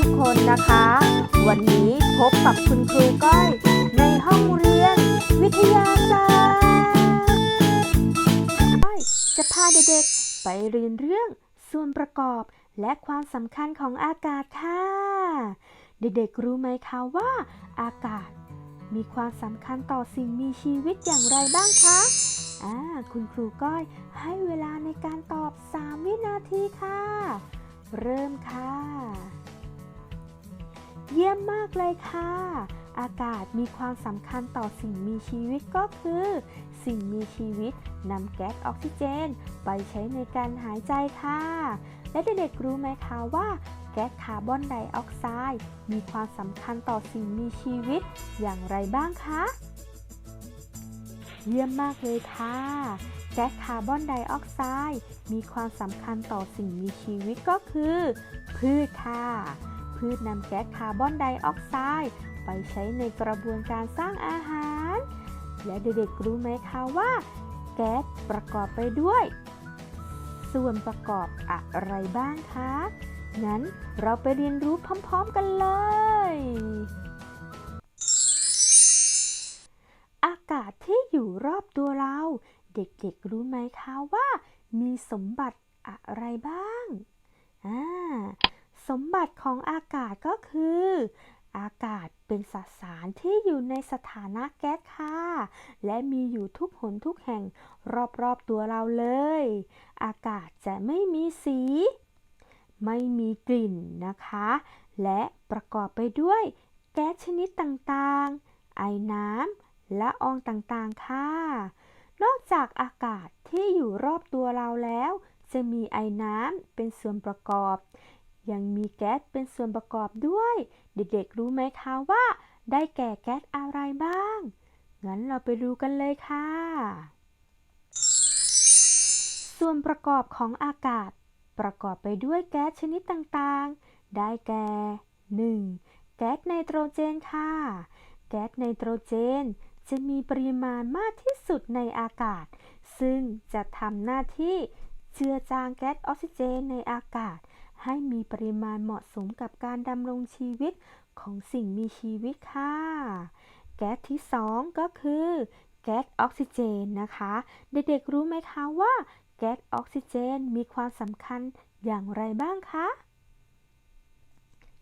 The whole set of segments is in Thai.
ทุกคนนะคะ วันนี้พบกับคุณครูก้อยในห้องเรียน วิทยาศาสตร์ก้อยจะพาเด็กๆไปเรียนเรื่องส่วนประกอบและความสำคัญของอากาศค่ะ เด็กๆรู้ไหมคะว่า อากาศมีความสำคัญต่อสิ่งมีชีวิตอย่างไรบ้างคะอ่าคุณครูก้อยให้เวลาในการตอบ 3 วินาทีค่ะ เริ่มค่ะ เยี่ยมมากเลยค่ะ อากาศมีความสำคัญต่อสิ่งมีชีวิตก็คือ สิ่งมีชีวิตนำแก๊สออกซิเจน ไปใช้ในการหายใจค่ะ และเด็กๆรู้ไหมคะว่าแก๊สคาร์บอนไดออกไซด์มีความสำคัญต่อสิ่งมีชีวิตอย่างไรบ้างคะ เยี่ยมมากเลยค่ะ แก๊สคาร์บอนไดออกไซด์มีความสำคัญต่อสิ่งมีชีวิตก็คือ พืชค่ะ พืชนำแก๊สคาร์บอนไดออกไซด์ไปใช้ในกระบวนการสร้างอาหาร และเด็กๆรู้ไหมคะว่า แก๊สประกอบไปด้วย ส่วนประกอบอะไรบ้างคะ งั้นเราไปเรียนรู้พร้อมๆกันเลย อากาศที่อยู่รอบตัวเรา เด็กๆรู้ไหมคะว่า มีสมบัติอะไรบ้าง สมบัติของอากาศก็คือ อากาศเป็นสสารที่อยู่ในสถานะแก๊สค่ะ และมีอยู่ทุกหนทุกแห่งรอบๆตัวเราเลย อากาศจะไม่มีสี ไม่มีกลิ่นนะคะ และประกอบไปด้วยแก๊สชนิดต่างๆ ไอน้ำและอองต่างๆ ค่ะ นอกจากอากาศที่อยู่รอบตัวเราแล้ว จะมีไอน้ำเป็นส่วนประกอบ ยังมีแก๊สเป็นส่วนประกอบด้วย เด็กๆ รู้ไหมคะว่า ได้แก่แก๊สอะไรบ้าง งั้นเราไปดูกันเลยค่ะ ส่วนประกอบของอากาศ ประกอบไปด้วยแก๊สชนิดต่างๆ ได้แก่ 1. แก๊สไนโตรเจนค่ะ แก๊สไนโตรเจน จะมีปริมาณมากที่สุดในอากาศ ซึ่งจะทำหน้าที่เจือจางแก๊สออกซิเจนในอากาศ ให้มีปริมาณเหมาะสมกับการดำรงชีวิตของสิ่งมีชีวิตค่ะ แก๊สที่ 2 ก็คือแก๊สออกซิเจนนะคะ เด็กๆรู้ไหมคะว่าแก๊สออกซิเจนมีความสำคัญอย่างไรบ้างคะ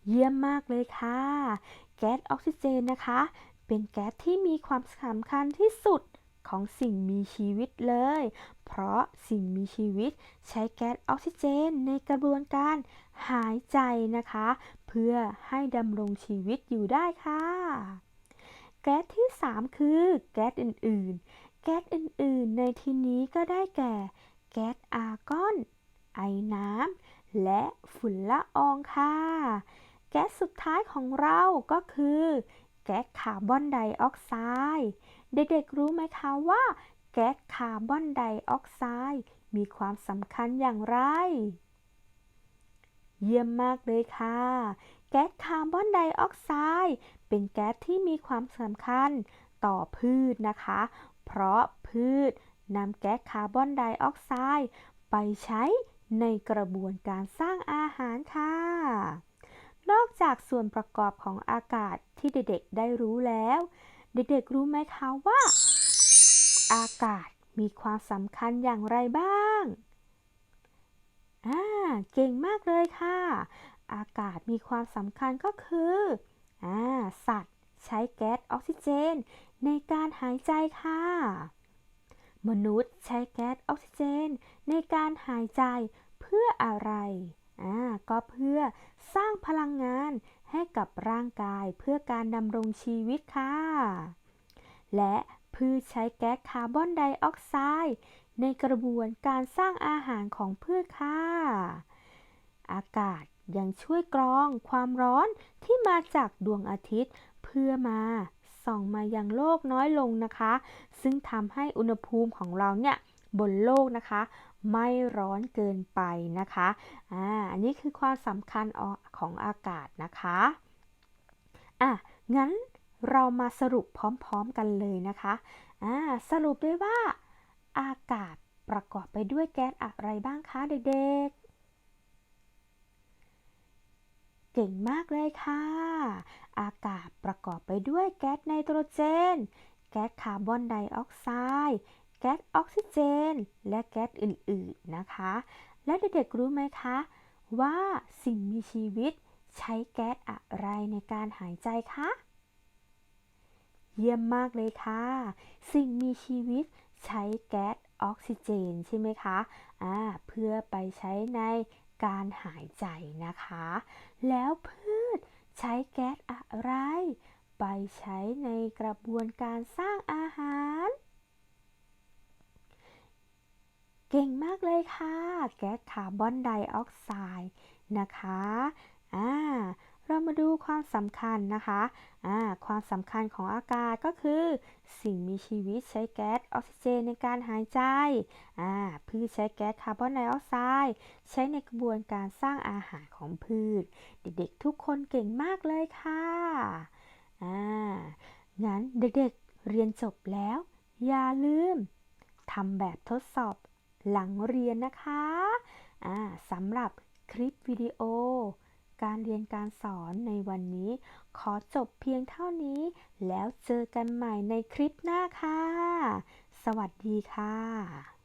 เยี่ยมมากเลยค่ะ แก๊สออกซิเจนนะคะ เป็นแก๊สที่มีความสำคัญที่สุด ของสิ่งมีชีวิตเลย เพราะสิ่งมีชีวิตใช้แก๊สออกซิเจนในกระบวนการหายใจนะคะ เพื่อให้ดำรงชีวิตอยู่ได้ค่ะ แก๊สที่ 3 คือแก๊สอื่น ๆ แก๊สอื่น ๆ ในที่นี้ก็ได้แก่ แก๊สอาร์กอน ไอน้ำ และฝุ่นละอองค่ะ แก๊สสุดท้ายของเราก็คือ แก๊สคาร์บอนไดออกไซด์ เด็กๆรู้ไหมคะว่า แก๊สคาร์บอนไดออกไซด์มีความสำคัญอย่างไร เยี่ยมมากเลยค่ะ แก๊สคาร์บอนไดออกไซด์เป็นแก๊สที่มีความสำคัญต่อพืชนะคะ เพราะพืชนำแก๊สคาร์บอนไดออกไซด์ไปใช้ในกระบวนการสร้างอาหารค่ะ นอกจากส่วนประกอบของอากาศที่เด็กๆได้รู้แล้ว เด็กๆรู้ไหมคะว่า อากาศมีความสำคัญอย่างไรบ้าง อ่า เก่งมากเลยค่ะ อากาศมีความสำคัญก็คือ อ่า สัตว์ใช้แก๊สออกซิเจน ในการหายใจค่ะ มนุษย์ใช้แก๊สออกซิเจน ในการหายใจเพื่ออะไร อ่า ก็เพื่อสร้างพลังงานให้กับร่างกายเพื่อการดำรงชีวิตค่ะ และพืชใช้แก๊สคาร์บอนไดออกไซด์ในกระบวนการสร้างอาหารของพืชค่ะ อากาศยังช่วยกรองความร้อนที่มาจากดวงอาทิตย์ เพื่อมาส่องมายังโลกน้อยลงนะคะ ซึ่งทำให้อุณหภูมิของเราเนี่ย บนโลกนะคะ ไม่ร้อนเกินไปนะคะอ่าอันนี้คือความสำคัญของอากาศนะคะอะงั้นเรามาสรุปพร้อมๆกันเลยนะคะอ่าสรุปได้ว่าอากาศประกอบไปด้วยแก๊สอะไรบ้างคะเด็กๆ เก่งมากเลยค่ะ อากาศประกอบไปด้วยแก๊สไนโตรเจน แก๊สคาร์บอนไดออกไซด์ แก๊สออกซิเจน และแก๊สอื่นๆนะคะ และเด็กๆรู้ไหมคะ ว่าสิ่งมีชีวิตใช้แก๊สอะไรในการหายใจคะเยี่ยมมากเลยค่ะ สิ่งมีชีวิตใช้แก๊สออกซิเจนใช่ไหมคะอ่าเพื่อไปใช้ในการหายใจนะคะ แล้วพืชใช้แก๊สอะไร ไปใช้ในกระบวนการสร้างอาหาร เก่งมากเลยค่ะ แก๊สคาร์บอนไดออกไซด์นะคะอ่าเรามาดูความสำคัญนะคะอ่าความสำคัญของอากาศก็คือ สิ่งมีชีวิตใช้แก๊สออกซิเจนในการหายใจอ่าพืชใช้แก๊สคาร์บอนไดออกไซด์ใช้ในกระบวนการสร้างอาหารของพืช เด็กๆทุกคนเก่งมากเลยค่ะอ่างั้นเด็กๆเรียนจบแล้ว อย่าลืมทำแบบทดสอบ หลังเรียนนะคะสำหรับคลิปวิดีโอ การเรียนการสอนในวันนี้ ขอจบเพียงเท่านี้ แล้วเจอกันใหม่ในคลิปหน้าค่ะ สวัสดีค่ะ